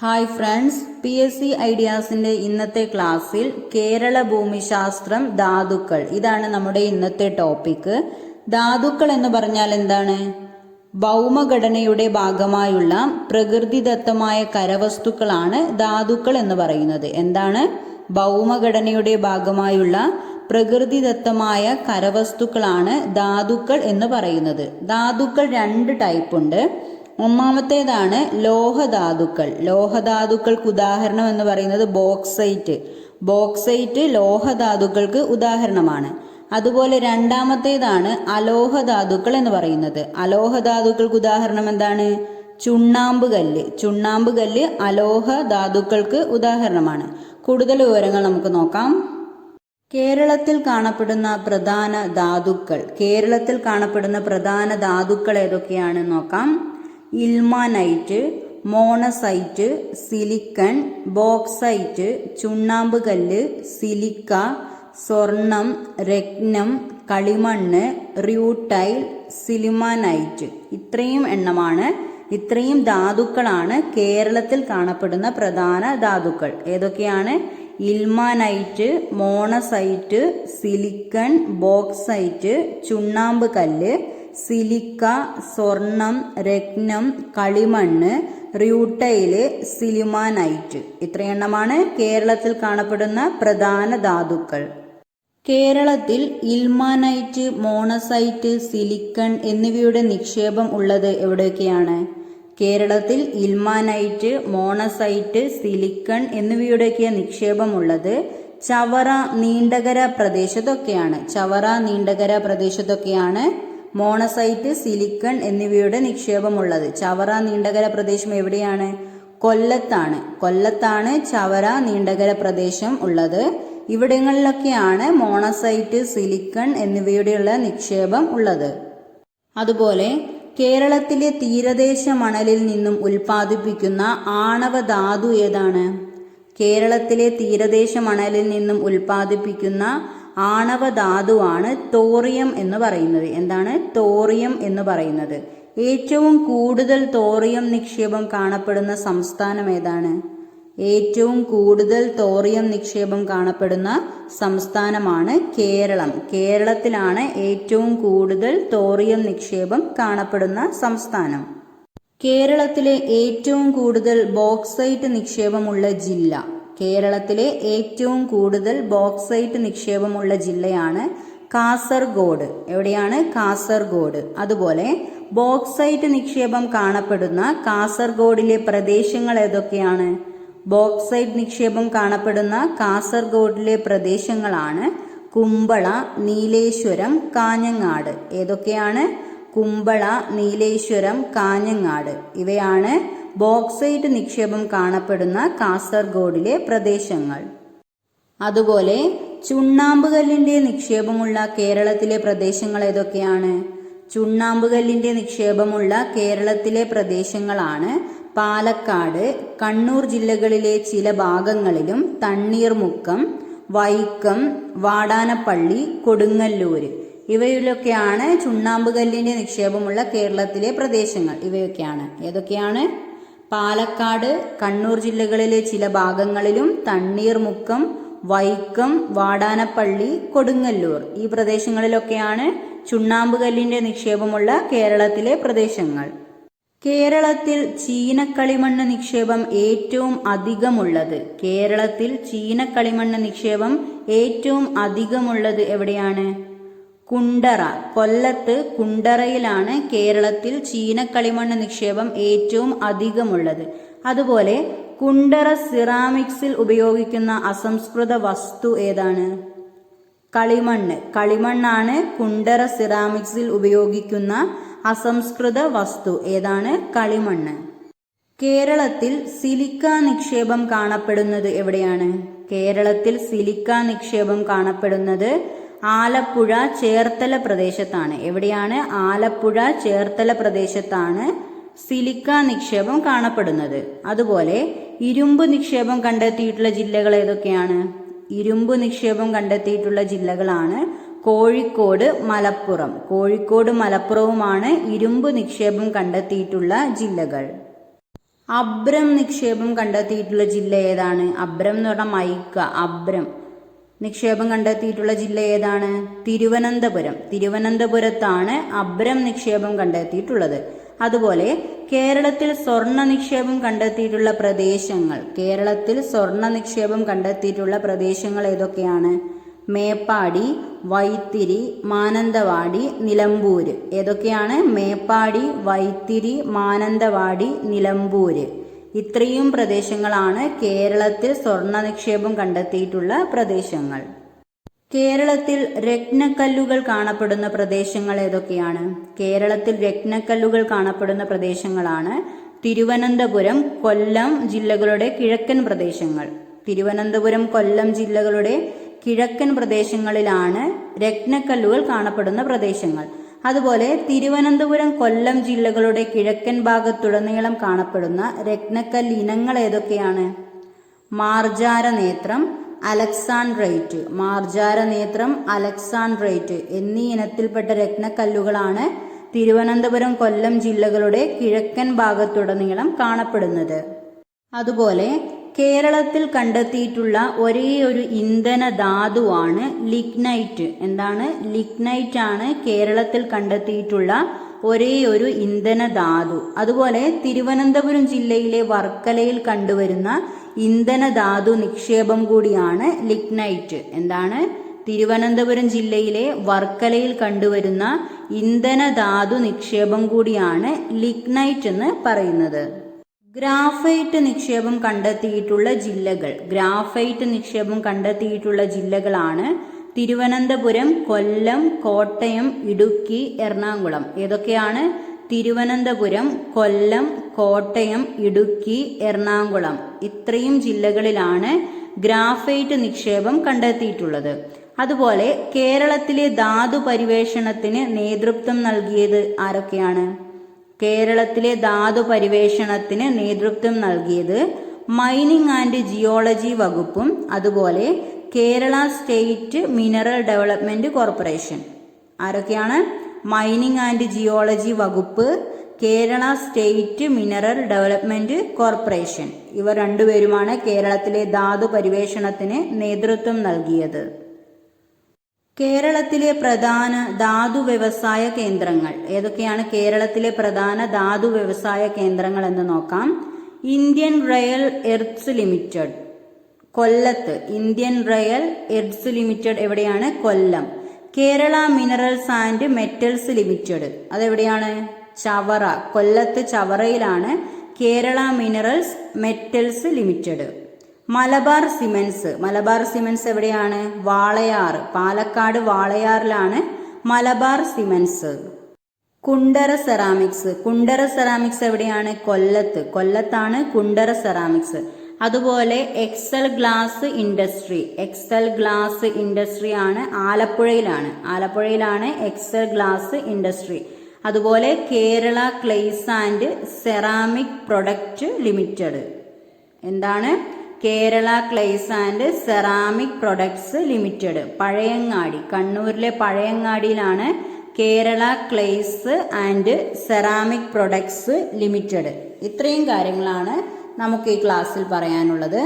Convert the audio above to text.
Hi friends P S C ഐഡിയാസിന്റെ ഇന്നത്തെ ക്ലാസ്സിൽ കേരള ഭൂമിശാസ്ത്രം ധാതുക്കൾ. ഇതാണ് നമ്മുടെ ഇന്നത്തെ ടോപ്പിക്ക് ധാതുക്കൾ എന്ന് പറഞ്ഞാൽ എന്താണ്? ഭൗമഘടനയുടെ ഭാഗമായുള്ള പ്രകൃതിദത്തമായ കരവസ്തുക്കളാണ് ധാതുക്കൾ എന്ന് പറയുന്നത്. എന്താണ്? ഭൗമഘടനയുടെ ഭാഗമായുള്ള പ്രകൃതിദത്തമായ കരവസ്തുക്കളാണ് ധാതുക്കൾ എന്ന് പറയുന്നത്. ധാതുക്കൾ രണ്ട് ടൈപ്പ് ഉണ്ട്. ഒന്നാമത്തേതാണ് ലോഹധാതുക്കൾ. ലോഹധാതുക്കൾക്ക് ഉദാഹരണം എന്ന് പറയുന്നത് ബോക്സൈറ്റ്. ബോക്സൈറ്റ് ലോഹധാതുക്കൾക്ക് ഉദാഹരണമാണ്. അതുപോലെ രണ്ടാമത്തേതാണ് അലോഹധാതുക്കൾ എന്ന് പറയുന്നത്. അലോഹധാതുക്കൾക്ക് ഉദാഹരണം എന്താണ്? ചുണ്ണാമ്പ് കല്ല്. ചുണ്ണാമ്പ് കല്ല് അലോഹ ധാതുക്കൾക്ക് ഉദാഹരണമാണ്. കൂടുതൽ വിവരങ്ങൾ നമുക്ക് നോക്കാം. കേരളത്തിൽ കാണപ്പെടുന്ന പ്രധാന ധാതുക്കൾ. കേരളത്തിൽ കാണപ്പെടുന്ന പ്രധാന ധാതുക്കൾ ഏതൊക്കെയാണ് നോക്കാം. ഇൽമാനൈറ്റ് മോണസൈറ്റ് സിലിക്കൺ ബോക്സൈറ്റ് ചുണ്ണാമ്പ് കല്ല് സിലിക്ക സ്വർണം രത്നം കളിമണ്ണ് റൂട്ടൈൽ സിലിമാനൈറ്റ്. ഇത്രയും എണ്ണമാണ്. ഇത്രയും ധാതുക്കളാണ് കേരളത്തിൽ കാണപ്പെടുന്ന പ്രധാന ധാതുക്കൾ. ഏതൊക്കെയാണ്? ഇൽമാനൈറ്റ് മോണസൈറ്റ് സിലിക്കൺ ബോക്സൈറ്റ് ചുണ്ണാമ്പ് കല്ല് സിലിക്ക സ്വർണം രത്നം കളിമണ്ണ് റ്യൂട്ടയിൽ സിലിമാനൈറ്റ്. ഇത്രയെണ്ണമാണ് കേരളത്തിൽ കാണപ്പെടുന്ന പ്രധാന ധാതുക്കൾ. കേരളത്തിൽ ഇൽമാനൈറ്റ് മോണസൈറ്റ് സിലിക്കൺ എന്നിവയുടെ നിക്ഷേപം ഉള്ളത് എവിടെയൊക്കെയാണ്? കേരളത്തിൽ ഇൽമാനൈറ്റ് മോണസൈറ്റ് സിലിക്കൺ എന്നിവയുടെയൊക്കെ നിക്ഷേപം ഉള്ളത്. ചവറ നീണ്ടകര പ്രദേശത്തൊക്കെയാണ്. ചവറ നീണ്ടകര പ്രദേശത്തൊക്കെയാണ് മോണസൈറ്റ് സിലിക്കൺ എന്നിവയുടെ നിക്ഷേപമുള്ളത്. ചവറ നീണ്ടകര പ്രദേശം എവിടെയാണ്? കൊല്ലത്താണ്. കൊല്ലത്താണ് ചവറ നീണ്ടകര പ്രദേശം ഉള്ളത്. ഇവിടങ്ങളിലൊക്കെയാണ് മോണസൈറ്റ് സിലിക്കൺ എന്നിവയുടെയുള്ള നിക്ഷേപം ഉള്ളത്. അതുപോലെ കേരളത്തിലെ തീരദേശ മണലിൽ നിന്നും ഉൽപ്പാദിപ്പിക്കുന്ന ആണവ ധാതു ഏതാണ്? കേരളത്തിലെ തീരദേശ മണലിൽ നിന്നും ഉൽപ്പാദിപ്പിക്കുന്ന ആണവ ധാതുവാണ് തോറിയം എന്ന് പറയുന്നത്. എന്താണ്? തോറിയം എന്ന് പറയുന്നത്. ഏറ്റവും കൂടുതൽ തോറിയം നിക്ഷേപം കാണപ്പെടുന്ന സംസ്ഥാനം ഏതാണ്? ഏറ്റവും കൂടുതൽ തോറിയം നിക്ഷേപം കാണപ്പെടുന്ന സംസ്ഥാനമാണ് കേരളം. കേരളത്തിലാണ് ഏറ്റവും കൂടുതൽ തോറിയം നിക്ഷേപം കാണപ്പെടുന്ന സംസ്ഥാനം. കേരളത്തിലെ ഏറ്റവും കൂടുതൽ ബോക്സൈറ്റ് നിക്ഷേപമുള്ള ജില്ല. കേരളത്തിലെ ഏറ്റവും കൂടുതൽ ബോക്സൈറ്റ് നിക്ഷേപമുള്ള ജില്ലയാണ് കാസർഗോഡ്. എവിടെയാണ്? കാസർഗോഡ്. അതുപോലെ ബോക്സൈറ്റ് നിക്ഷേപം കാണപ്പെടുന്ന കാസർഗോഡിലെ പ്രദേശങ്ങൾ ഏതൊക്കെയാണ്? ബോക്സൈറ്റ് നിക്ഷേപം കാണപ്പെടുന്ന കാസർഗോഡിലെ പ്രദേശങ്ങളാണ് കുമ്പള നീലേശ്വരം കാഞ്ഞങ്ങാട്. ഏതൊക്കെയാണ്? കുമ്പള നീലേശ്വരം കാഞ്ഞങ്ങാട്. ഇവയാണ് ബോക്സൈറ്റ് നിക്ഷേപം കാണപ്പെടുന്ന കാസർഗോഡിലെ പ്രദേശങ്ങൾ. അതുപോലെ ചുണ്ണാമ്പുകല്ലിന്റെ നിക്ഷേപമുള്ള കേരളത്തിലെ പ്രദേശങ്ങൾ ഏതൊക്കെയാണ്? ചുണ്ണാമ്പുകല്ലിന്റെ നിക്ഷേപമുള്ള കേരളത്തിലെ പ്രദേശങ്ങളാണ് പാലക്കാട് കണ്ണൂർ ജില്ലകളിലെ ചില ഭാഗങ്ങളിലും തണ്ണീർമുക്കം വൈക്കം വാടാനപ്പള്ളി കൊടുങ്ങല്ലൂര്. ഇവയിലൊക്കെയാണ് ചുണ്ണാമ്പുകല്ലിന്റെ നിക്ഷേപമുള്ള കേരളത്തിലെ പ്രദേശങ്ങൾ. ഇവയൊക്കെയാണ്. ഏതൊക്കെയാണ്? പാലക്കാട് കണ്ണൂർ ജില്ലകളിലെ ചില ഭാഗങ്ങളിലും തണ്ണീർമുക്കം വൈക്കം വാടാനപ്പള്ളി കൊടുങ്ങല്ലൂർ ഈ പ്രദേശങ്ങളിലൊക്കെയാണ് ചുണ്ണാമ്പുകല്ലിന്റെ നിക്ഷേപമുള്ള കേരളത്തിലെ പ്രദേശങ്ങൾ. കേരളത്തിൽ ചീനക്കളിമണ്ണ് നിക്ഷേപം ഏറ്റവും അധികമുള്ളത്. കേരളത്തിൽ ചീനക്കളിമണ്ണ് നിക്ഷേപം ഏറ്റവും അധികമുള്ളത് എവിടെയാണ്? കുണ്ടറ. കൊല്ലത്ത് കുണ്ടറയിലാണ് കേരളത്തിൽ ചീനക്കളിമണ്ണ് നിക്ഷേപം ഏറ്റവും അധികമുള്ളത്. അതുപോലെ കുണ്ടറ സിറാമിക്സിൽ ഉപയോഗിക്കുന്ന അസംസ്കൃത വസ്തു ഏതാണ്? കളിമണ്ണ്. കളിമണ്ണാണ് കുണ്ടറ സിറാമിക്സിൽ ഉപയോഗിക്കുന്ന അസംസ്കൃത വസ്തു. ഏതാണ്? കളിമണ്ണ്. കേരളത്തിൽ സിലിക്ക നിക്ഷേപം കാണപ്പെടുന്നത് എവിടെയാണ്? കേരളത്തിൽ സിലിക്ക നിക്ഷേപം കാണപ്പെടുന്നത് ആലപ്പുഴ ചേർത്തല പ്രദേശത്താണ്. എവിടെയാണ് ആലപ്പുഴ ചേർത്തല പ്രദേശത്താണ് സിലിക്ക നിക്ഷേപം കാണപ്പെടുന്നത്. അതുപോലെ ഇരുമ്പ് നിക്ഷേപം കണ്ടെത്തിയിട്ടുള്ള ജില്ലകൾ ഏതൊക്കെയാണ്? ഇരുമ്പ് നിക്ഷേപം കണ്ടെത്തിയിട്ടുള്ള ജില്ലകളാണ് കോഴിക്കോട് മലപ്പുറം. കോഴിക്കോട് മലപ്പുറവുമാണ് ഇരുമ്പ് നിക്ഷേപം കണ്ടെത്തിയിട്ടുള്ള ജില്ലകൾ. അബ്രം നിക്ഷേപം കണ്ടെത്തിയിട്ടുള്ള ജില്ല ഏതാണ്? അബ്രം എന്ന് പറഞ്ഞാൽ മൈക്ക. അബ്രം. നിക്ഷേപം കണ്ടെത്തിയിട്ടുള്ള ജില്ല ഏതാണ്? തിരുവനന്തപുരം. തിരുവനന്തപുരത്താണ് അബ്രം നിക്ഷേപം കണ്ടെത്തിയിട്ടുള്ളത്. അതുപോലെ കേരളത്തിൽ സ്വർണ നിക്ഷേപം കണ്ടെത്തിയിട്ടുള്ള പ്രദേശങ്ങൾ. കേരളത്തിൽ സ്വർണ നിക്ഷേപം കണ്ടെത്തിയിട്ടുള്ള പ്രദേശങ്ങൾ ഏതൊക്കെയാണ്? മേപ്പാടി വൈത്തിരി മാനന്തവാടി നിലമ്പൂര്. ഏതൊക്കെയാണ്? മേപ്പാടി വൈത്തിരി മാനന്തവാടി നിലമ്പൂര്. ഇത്രയും പ്രദേശങ്ങളാണ് കേരളത്തിൽ സ്വർണ നിക്ഷേപം കണ്ടെത്തിയിട്ടുള്ള പ്രദേശങ്ങൾ. കേരളത്തിൽ രത്നക്കല്ലുകൾ കാണപ്പെടുന്ന പ്രദേശങ്ങൾ ഏതൊക്കെയാണ്? കേരളത്തിൽ രത്നക്കല്ലുകൾ കാണപ്പെടുന്ന പ്രദേശങ്ങളാണ് തിരുവനന്തപുരം കൊല്ലം ജില്ലകളുടെ കിഴക്കൻ പ്രദേശങ്ങൾ. തിരുവനന്തപുരം കൊല്ലം ജില്ലകളുടെ കിഴക്കൻ പ്രദേശങ്ങളിലാണ് രത്നക്കല്ലുകൾ കാണപ്പെടുന്ന പ്രദേശങ്ങൾ. അതുപോലെ തിരുവനന്തപുരം കൊല്ലം ജില്ലകളുടെ കിഴക്കൻ ഭാഗത്തുടനീളം കാണപ്പെടുന്ന രത്നക്കല്ല് ഇനങ്ങൾ ഏതൊക്കെയാണ്? മാർജാര നേത്രം അലക്സാൻഡ്രൈറ്റ്. മാർജാര നേത്രം അലക്സാൻഡ്രൈറ്റ് എന്നീ ഇനത്തിൽപ്പെട്ട രത്നക്കല്ലുകളാണ് തിരുവനന്തപുരം കൊല്ലം ജില്ലകളുടെ കിഴക്കൻ ഭാഗത്തുടനീളം കാണപ്പെടുന്നത്. അതുപോലെ കേരളത്തിൽ കണ്ടെത്തിയിട്ടുള്ള ഒരേ ഒരു ഇന്ധന ധാതുവാണ് ലിഗ്നൈറ്റ്. എന്താണ്? ലിഗ്നൈറ്റ് ആണ് കേരളത്തിൽ കണ്ടെത്തിയിട്ടുള്ള ഒരേ ഒരു ഇന്ധന ധാതു. അതുപോലെ തിരുവനന്തപുരം ജില്ലയിലെ വർക്കലയിൽ കണ്ടുവരുന്ന ഇന്ധന ധാതു നിക്ഷേപം കൂടിയാണ് ലിഗ്നൈറ്റ്. എന്താണ്? തിരുവനന്തപുരം ജില്ലയിലെ വർക്കലയിൽ കണ്ടുവരുന്ന ഇന്ധന ധാതു നിക്ഷേപം കൂടിയാണ് ലിഗ്നൈറ്റ് എന്ന് പറയുന്നത്. ഗ്രാഫൈറ്റ് നിക്ഷേപം കണ്ടെത്തിയിട്ടുള്ള ജില്ലകൾ. ഗ്രാഫൈറ്റ് നിക്ഷേപം കണ്ടെത്തിയിട്ടുള്ള ജില്ലകളാണ് തിരുവനന്തപുരം കൊല്ലം കോട്ടയം ഇടുക്കി എറണാകുളം. ഏതൊക്കെയാണ്? തിരുവനന്തപുരം കൊല്ലം കോട്ടയം ഇടുക്കി എറണാകുളം. ഇത്രയും ജില്ലകളിലാണ് ഗ്രാഫൈറ്റ് നിക്ഷേപം കണ്ടെത്തിയിട്ടുള്ളത്. അതുപോലെ കേരളത്തിലെ ധാതു പരിവേഷണത്തിന് നേതൃത്വം നൽകിയത് ആരൊക്കെയാണ്? കേരളത്തിലെ ധാതു പരിവേഷണത്തിന് നേതൃത്വം നൽകിയത് മൈനിങ് ആൻഡ് ജിയോളജി വകുപ്പും അതുപോലെ Kerala state mineral development corporation. ആരൊക്കെയാണ്? മൈനിങ് ആൻഡ് ജിയോളജി വകുപ്പ് Kerala state mineral development corporation. ഇവർ രണ്ടുപേരുമാണ് കേരളത്തിലെ ധാതു പരിവേഷണത്തിന് നേതൃത്വം നൽകിയത്. കേരളത്തിലെ പ്രധാന ധാതു വ്യവസായ കേന്ദ്രങ്ങൾ. ഏതൊക്കെയാണ് കേരളത്തിലെ പ്രധാന ധാതു വ്യവസായ കേന്ദ്രങ്ങൾ എന്ന് നോക്കാം. Indian rare earths limited. കൊല്ലത്ത്. ഇന്ത്യൻ റയൽ എർത്ത്സ് ലിമിറ്റഡ് എവിടെയാണ്? Kollam. Kerala minerals and metals limited. അതെവിടെയാണ്? ചവറ. കൊല്ലത്ത് ചവറയിലാണ് Kerala minerals metals limited. Malabar cements Malabar cements എവിടെയാണ്? Walayar. Palakkad വാളയാറിലാണ് Malabar cements Kundara ceramics. Kundara ceramics എവിടെയാണ്? കൊല്ലത്ത്. കൊല്ലത്താണ് കുണ്ടറ സെറാമിക്സ്. അതുപോലെ Excel glass industry. Excel glass industry ആണ് ആലപ്പുഴയിലാണ്. ആലപ്പുഴയിലാണ് എക്സൽ ഗ്ലാസ് ഇൻഡസ്ട്രി. അതുപോലെ Kerala clays and ceramic product limited. എന്താണ്? Kerala clays and ceramic products limited Pazhayangadi. കണ്ണൂരിലെ പഴയങ്ങാടിയിലാണ് Kerala clays and ceramic products limited. ഇത്രയും കാര്യങ്ങളാണ് നമുക്ക് ഈ ക്ലാസ്സിൽ പറയാനുള്ളത്.